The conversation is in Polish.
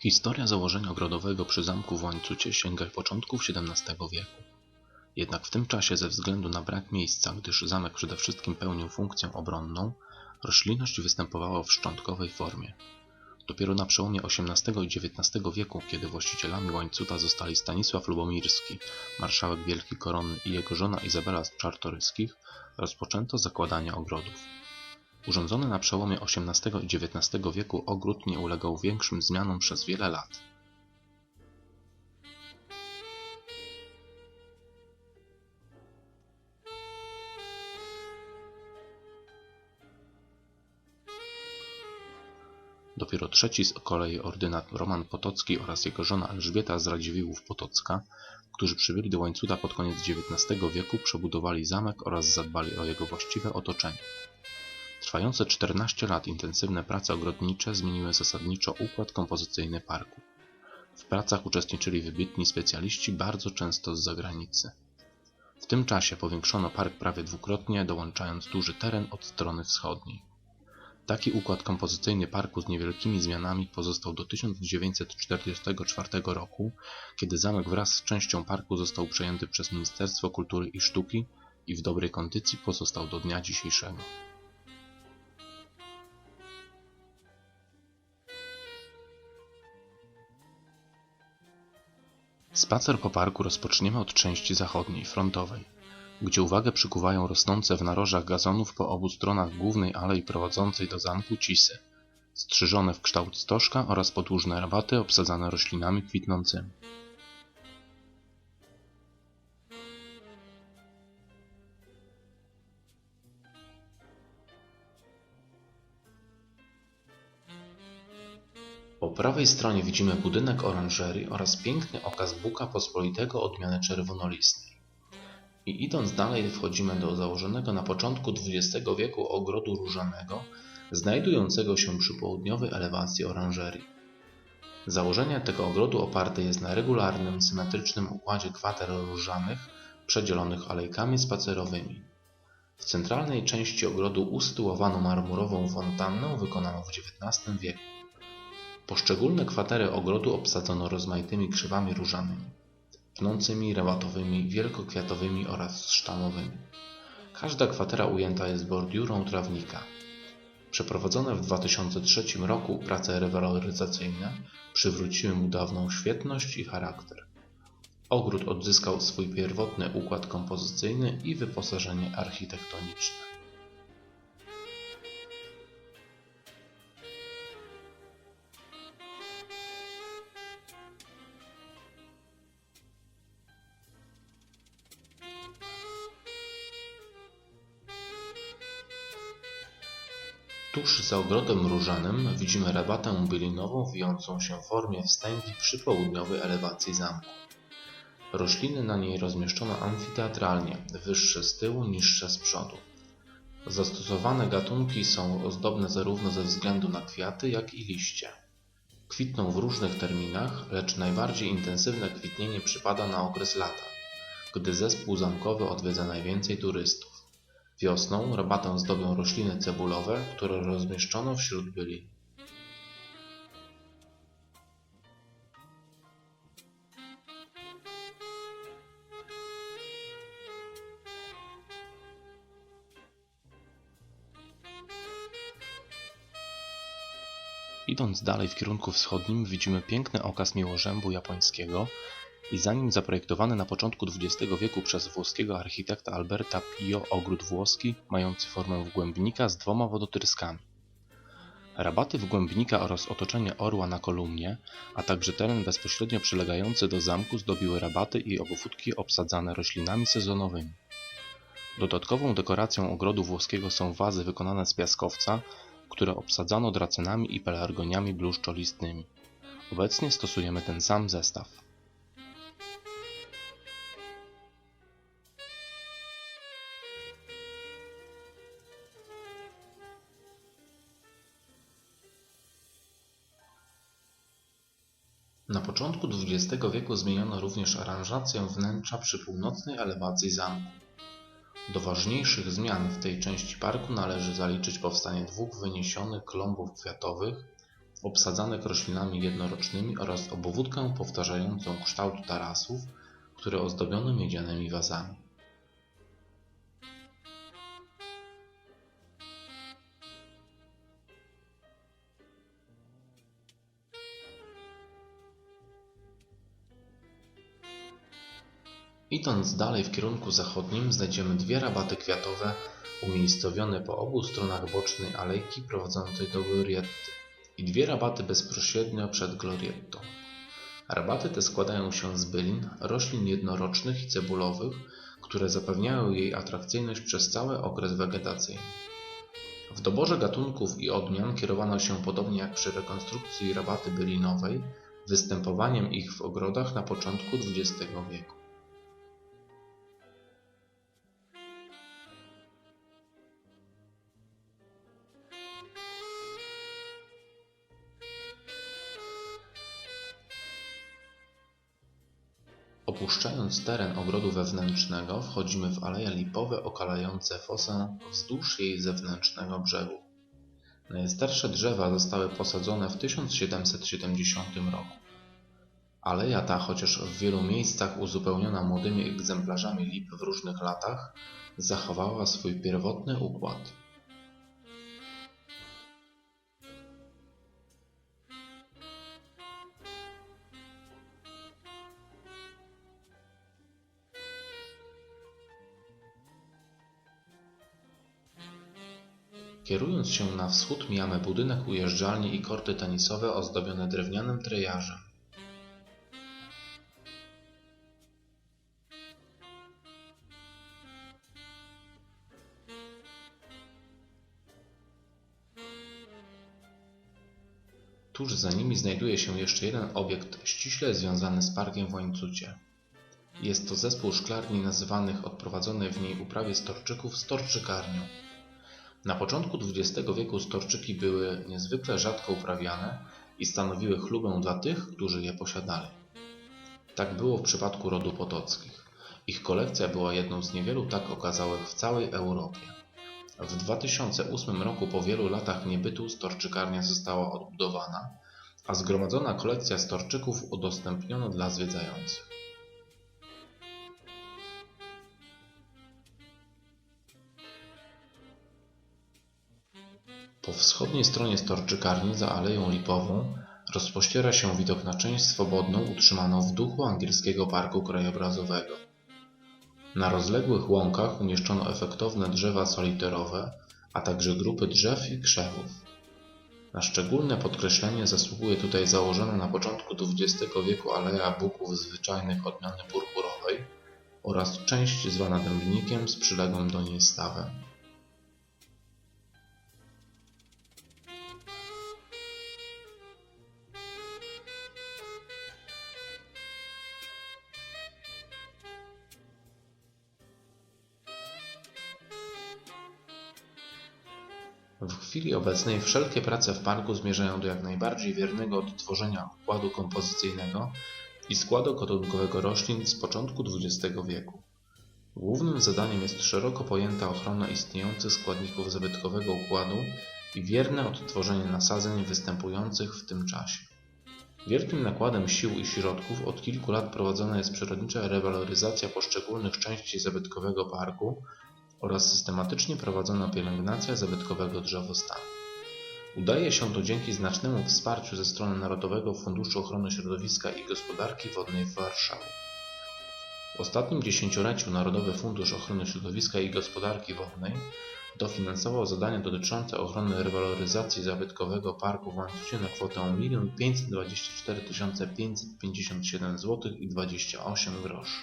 Historia założenia ogrodowego przy zamku w Łańcucie sięga początków XVII wieku. Jednak w tym czasie ze względu na brak miejsca, gdyż zamek przede wszystkim pełnił funkcję obronną, roślinność występowała w szczątkowej formie. Dopiero na przełomie XVIII i XIX wieku, kiedy właścicielami Łańcuta zostali Stanisław Lubomirski, marszałek Wielki Koronny i jego żona Izabela z Czartoryskich, rozpoczęto zakładanie ogrodów. Urządzony na przełomie XVIII i XIX wieku ogród nie ulegał większym zmianom przez wiele lat. Dopiero trzeci z kolei ordynat Roman Potocki oraz jego żona Elżbieta z Radziwiłłów Potocka, którzy przybyli do Łańcuta pod koniec XIX wieku, przebudowali zamek oraz zadbali o jego właściwe otoczenie. Trwające 14 lat intensywne prace ogrodnicze zmieniły zasadniczo układ kompozycyjny parku. W pracach uczestniczyli wybitni specjaliści, bardzo często z zagranicy. W tym czasie powiększono park prawie dwukrotnie, dołączając duży teren od strony wschodniej. Taki układ kompozycyjny parku z niewielkimi zmianami pozostał do 1944 roku, kiedy zamek wraz z częścią parku został przejęty przez Ministerstwo Kultury i Sztuki i w dobrej kondycji pozostał do dnia dzisiejszego. Spacer po parku rozpoczniemy od części zachodniej, frontowej, gdzie uwagę przykuwają rosnące w narożach gazonów po obu stronach głównej alei prowadzącej do zamku cisy, strzyżone w kształt stożka oraz podłużne rabaty obsadzane roślinami kwitnącymi. Po prawej stronie widzimy budynek oranżerii oraz piękny okaz buka pospolitego odmiany czerwonolistnej. I idąc dalej wchodzimy do założonego na początku XX wieku ogrodu różanego, znajdującego się przy południowej elewacji oranżerii. Założenie tego ogrodu oparte jest na regularnym, symetrycznym układzie kwater różanych, przedzielonych alejkami spacerowymi. W centralnej części ogrodu usytuowano marmurową fontannę wykonaną w XIX wieku. Poszczególne kwatery ogrodu obsadzono rozmaitymi krzewami różanymi, pnącymi, rabatowymi, wielkokwiatowymi oraz sztamowymi. Każda kwatera ujęta jest bordiurą trawnika. Przeprowadzone w 2003 roku prace rewaloryzacyjne przywróciły mu dawną świetność i charakter. Ogród odzyskał swój pierwotny układ kompozycyjny i wyposażenie architektoniczne. Tuż za ogrodem różanym widzimy rabatę bylinową wijącą się w formie wstęgi przy południowej elewacji zamku. Rośliny na niej rozmieszczono amfiteatralnie, wyższe z tyłu, niższe z przodu. Zastosowane gatunki są ozdobne zarówno ze względu na kwiaty, jak i liście. Kwitną w różnych terminach, lecz najbardziej intensywne kwitnienie przypada na okres lata, gdy zespół zamkowy odwiedza najwięcej turystów. Wiosną rabatę zdobią rośliny cebulowe, które rozmieszczono wśród bylin. Idąc dalej w kierunku wschodnim widzimy piękny okaz miłożębu japońskiego i za nim zaprojektowany na początku XX wieku przez włoskiego architekta Alberta Pio ogród włoski mający formę wgłębnika z dwoma wodotryskami. Rabaty wgłębnika oraz otoczenie orła na kolumnie, a także teren bezpośrednio przylegający do zamku zdobiły rabaty i obwódki obsadzane roślinami sezonowymi. Dodatkową dekoracją ogrodu włoskiego są wazy wykonane z piaskowca, które obsadzano dracenami i pelargoniami bluszczolistnymi. Obecnie stosujemy ten sam zestaw. Na początku XX wieku zmieniono również aranżację wnętrza przy północnej elewacji zamku. Do ważniejszych zmian w tej części parku należy zaliczyć powstanie dwóch wyniesionych klombów kwiatowych obsadzanek roślinami jednorocznymi oraz obwódkę powtarzającą kształt tarasów, które ozdobiono miedzianymi wazami. Idąc dalej w kierunku zachodnim znajdziemy dwie rabaty kwiatowe umiejscowione po obu stronach bocznej alejki prowadzącej do glorietty i dwie rabaty bezpośrednio przed gloriettą. Rabaty te składają się z bylin, roślin jednorocznych i cebulowych, które zapewniają jej atrakcyjność przez cały okres wegetacyjny. W doborze gatunków i odmian kierowano się podobnie jak przy rekonstrukcji rabaty bylinowej, występowaniem ich w ogrodach na początku XX wieku. Opuszczając teren ogrodu wewnętrznego wchodzimy w aleje lipowe okalające fosę wzdłuż jej zewnętrznego brzegu. Najstarsze drzewa zostały posadzone w 1770 roku. Aleja ta, chociaż w wielu miejscach uzupełniona młodymi egzemplarzami lip w różnych latach, zachowała swój pierwotny układ. Kierując się na wschód mijamy budynek ujeżdżalni i korty tenisowe ozdobione drewnianym trejażem. Tuż za nimi znajduje się jeszcze jeden obiekt ściśle związany z parkiem w Łańcucie. Jest to zespół szklarni nazywanych od prowadzonej w niej uprawie storczyków storczykarnią. Na początku XX wieku storczyki były niezwykle rzadko uprawiane i stanowiły chlubę dla tych, którzy je posiadali. Tak było w przypadku rodu Potockich. Ich kolekcja była jedną z niewielu tak okazałych w całej Europie. W 2008 roku po wielu latach niebytu storczykarnia została odbudowana, a zgromadzona kolekcja storczyków udostępniono dla zwiedzających. Po wschodniej stronie storczykarni za Aleją Lipową rozpościera się widok na część swobodną utrzymaną w duchu angielskiego parku krajobrazowego. Na rozległych łąkach umieszczono efektowne drzewa soliterowe, a także grupy drzew i krzewów. Na szczególne podkreślenie zasługuje tutaj założona na początku XX wieku aleja buków zwyczajnych odmiany purpurowej oraz część zwana dębnikiem z przyległym do niej stawem. W chwili obecnej wszelkie prace w parku zmierzają do jak najbardziej wiernego odtworzenia układu kompozycyjnego i składu gatunkowego roślin z początku XX wieku. Głównym zadaniem jest szeroko pojęta ochrona istniejących składników zabytkowego układu i wierne odtworzenie nasadzeń występujących w tym czasie. Wielkim nakładem sił i środków od kilku lat prowadzona jest przyrodnicza rewaloryzacja poszczególnych części zabytkowego parku oraz systematycznie prowadzona pielęgnacja zabytkowego drzewostanu. Udaje się to dzięki znacznemu wsparciu ze strony Narodowego Funduszu Ochrony Środowiska i Gospodarki Wodnej w Warszawie. W ostatnim dziesięcioleciu Narodowy Fundusz Ochrony Środowiska i Gospodarki Wodnej dofinansował zadania dotyczące ochrony rewaloryzacji zabytkowego parku w Łańcucie na kwotę 1 524 557 zł i 28 groszy.